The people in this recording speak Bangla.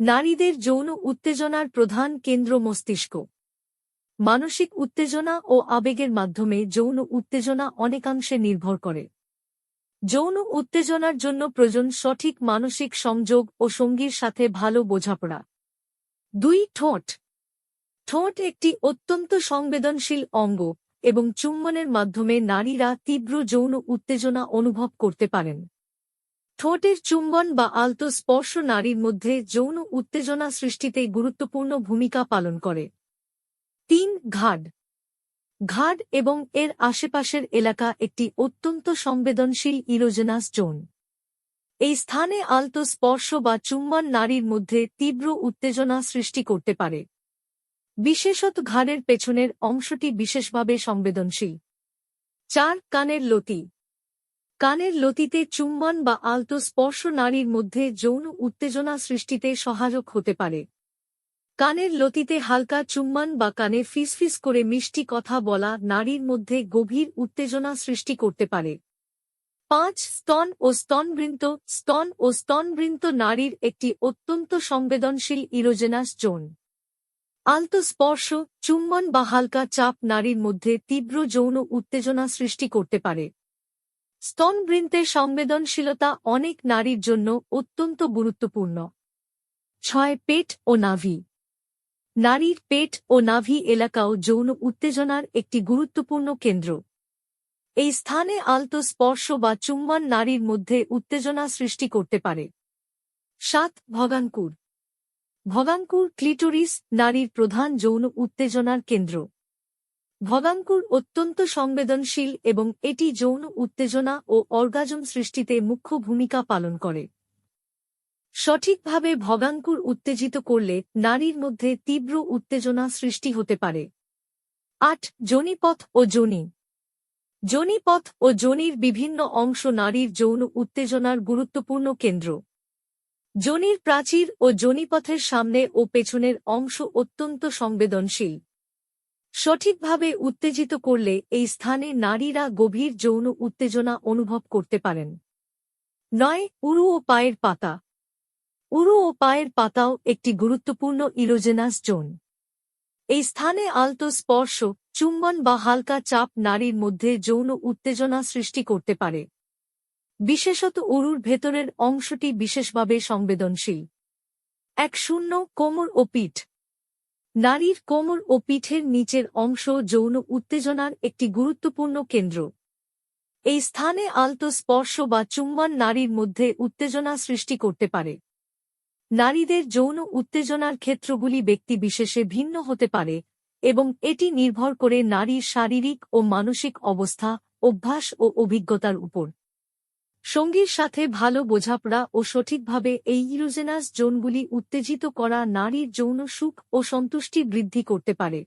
নারীদের যৌন উত্তেজনার প্রধান কেন্দ্র মস্তিষ্ক। মানসিক উত্তেজনা ও আবেগের মাধ্যমে যৌন উত্তেজনা অনেকাংশে নির্ভর করে। যৌন উত্তেজনার জন্য প্রয়োজন সঠিক মানসিক সংযোগ ও সঙ্গীর সাথে ভালো বোঝাপড়া। দুই, ঠোঁট। ঠোঁট একটি অত্যন্ত সংবেদনশীল অঙ্গ এবং চুম্বনের মাধ্যমে নারীরা তীব্র যৌন উত্তেজনা অনুভব করতে পারেন। ঠোঁটের চুম্বন বা আলতো স্পর্শ নারীর মধ্যে যৌন উত্তেজনা সৃষ্টিতে গুরুত্বপূর্ণ ভূমিকা পালন করে। তিন, ঘাড়। ঘাড় এবং এর আশেপাশের এলাকা একটি অত্যন্ত সংবেদনশীল ইরোজেনাস জোন। এই স্থানে আলতো স্পর্শ বা চুম্বন নারীর মধ্যে তীব্র উত্তেজনা সৃষ্টি করতে পারে। বিশেষত ঘাড়ের পেছনের অংশটি বিশেষভাবে সংবেদনশীল। চার, কানের লতি। কানের লতিতে চুম্বন বা আলতো স্পর্শ নারীর মধ্যে যৌন উত্তেজনা সৃষ্টিতে সহায়ক হতে পারে। কানের লতিতে হালকা চুম্বন বা কানে ফিসফিস করে মিষ্টি কথা বলা নারীর মধ্যে গভীর উত্তেজনা সৃষ্টি করতে পারে। পাঁচ, স্তন ও স্তনবৃন্ত স্তন ও স্তনবৃন্ত নারীর একটি অত্যন্ত সংবেদনশীল ইরোজেনাস জোন আলতো স্পর্শ, চুম্বন বা হালকা চাপ নারীর মধ্যে তীব্র যৌন উত্তেজনা সৃষ্টি করতে পারে। স্তনবৃন্তের সংবেদনশীলতা অনেক নারীর জন্য অত্যন্ত গুরুত্বপূর্ণ। ছয়, পেট ও নাভি। নারীর পেট ও নাভি এলাকাও যৌন উত্তেজনার একটি গুরুত্বপূর্ণ কেন্দ্র। এই স্থানে আলতো স্পর্শ বা চুম্বন নারীর মধ্যে উত্তেজনা সৃষ্টি করতে পারে। সাত ভগাঙ্কুর ভগাঙ্কুর ক্লিটোরিস নারীর প্রধান যৌন উত্তেজনার কেন্দ্র। ভগাঙ্কুর অত্যন্ত সংবেদনশীল এবং এটি যৌন উত্তেজনা ও অর্গাজম সৃষ্টিতে মুখ্য ভূমিকা পালন করে। সঠিকভাবে ভগাঙ্কুর উত্তেজিত করলে নারীর মধ্যে তীব্র উত্তেজনা সৃষ্টি হতে পারে। আট, জনিপথ ও যোনি জনিপথ ও যোনির বিভিন্ন অংশ নারীর যৌন উত্তেজনার গুরুত্বপূর্ণ কেন্দ্র। যোনির প্রাচীর ও জনিপথের সামনে ও পেছনের অংশ অত্যন্ত সংবেদনশীল। সঠিকভাবে উত্তেজিত করলে এই স্থানে নারীরা গভীর যৌন উত্তেজনা অনুভব করতে পারেন। নয়, উরু ও পায়ের পাতা। উরু ও পায়ের পাতাও একটি গুরুত্বপূর্ণ ইরোজেনাস জোন এই স্থানে আলতো স্পর্শ, চুম্বন বা হালকা চাপ নারীর মধ্যে যৌন উত্তেজনা সৃষ্টি করতে পারে। বিশেষত উরুর ভেতরের অংশটি বিশেষভাবে সংবেদনশীল। এক শূন্য কোমর ও পিঠ। নারীর কোমর ও পিঠের নিচের অংশ যৌন উত্তেজনার একটি গুরুত্বপূর্ণ কেন্দ্র। এই স্থানে আলতো স্পর্শ বা চুম্বন নারীর মধ্যে উত্তেজনা সৃষ্টি করতে পারে। নারীদের যৌন উত্তেজনার ক্ষেত্রগুলি ব্যক্তি বিশেষে ভিন্ন হতে পারে এবং এটি নির্ভর করে নারীর শারীরিক ও মানসিক অবস্থা, অভ্যাস ও অভিজ্ঞতার উপর। সঙ্গীর সাথে ভালো বোঝাপড়া ও সঠিকভাবে এই ইরোজেনাস জোনগুলি উত্তেজিত করা নারীর যৌন সুখ ও সন্তুষ্টি বৃদ্ধি করতে পারে।